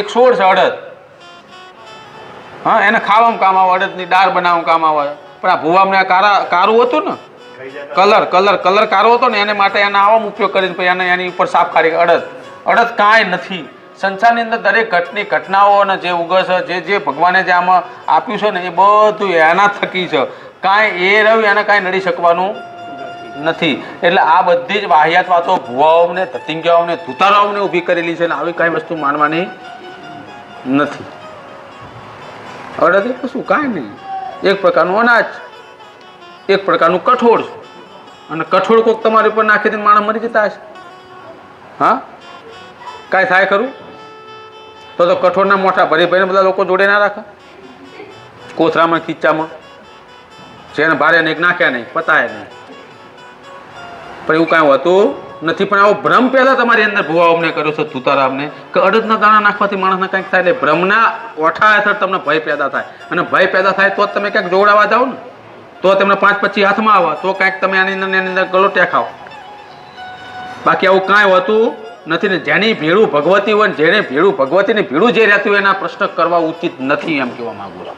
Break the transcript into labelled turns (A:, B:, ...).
A: એક છોડ છે અડદ. હા એને ખાવામાં કામ આવે અડદની દાળ બનાવવામાં કામ આવે. પણ આ ભૂવામાં આ કારા કારું હતું ને? કલર કલર કલર કારો હતો ને એને માટે એના આવામાં ઉપયોગ કરીને પછી એને એની ઉપર સાફ કાઢી અડદ. અડદ કાંઈ નથી. સંસારની અંદર દરેક ઘટની ઘટનાઓ અને જે ઉગે છે જે જે ભગવાને જે આમાં આપ્યું છે ને એ બધું એના થકી છે. કાંઈ એ રહ્યું એને કાંઈ નડી શકવાનું નથી. એટલે આ બધી જ વાહિયાત વાતો ભુવાઓને ધતિંગ્યાઓને ધૂતારાઓને ઊભી કરેલી છે ને આવી કાંઈ વસ્તુ માનવાની નથી. અડદ એટલે શું કાંઈ નહીં. એક પ્રકારનું અનાજ, એક પ્રકારનું કઠોળ અને કઠોળ કોક તમારી ઉપર નાખી દઈને માણસ મરી જતા હશે. હા? કાંઈ થાય ખરું? તો તો કઠોળના મોટા ભરી ભરીને બધા લોકો જોડે ના રાખે? કોથરામાં, ખીચામાં? જેને ભારે નહીં નાખ્યા નહીં, પતાય નહીં. પણ એવું કાંઈ હોતું? નથી, પણ આવો ભ્રમ પહેલાં તમારી અંદર ભુવાઓને કર્યો છે, તુતારામને, કે અડદના દાણા નાખવાથી માણસને કંઈક થાય, એટલે ભ્રમના ઓઠા હેઠળ તમને ભય પેદા થાય. અને ભય પેદા થાય તો જ તમે ક્યાંક જોડાવા જાઓ ને. તો તમને પાંચ પચીસ હાથમાં આવે, તો કાંઈક તમે આની અંદર એની અંદર ગલોટ્યા ખાઓ. બાકી આવું કાંઈ હોતું નથી ને, જેની ભેળું ભગવતી હોય ને, જેને ભેળું ભગવતીને ભેળું જે રહેતું હોય એના પ્રશ્ન કરવા ઉચિત નથી એમ કહેવા માંગુ છું.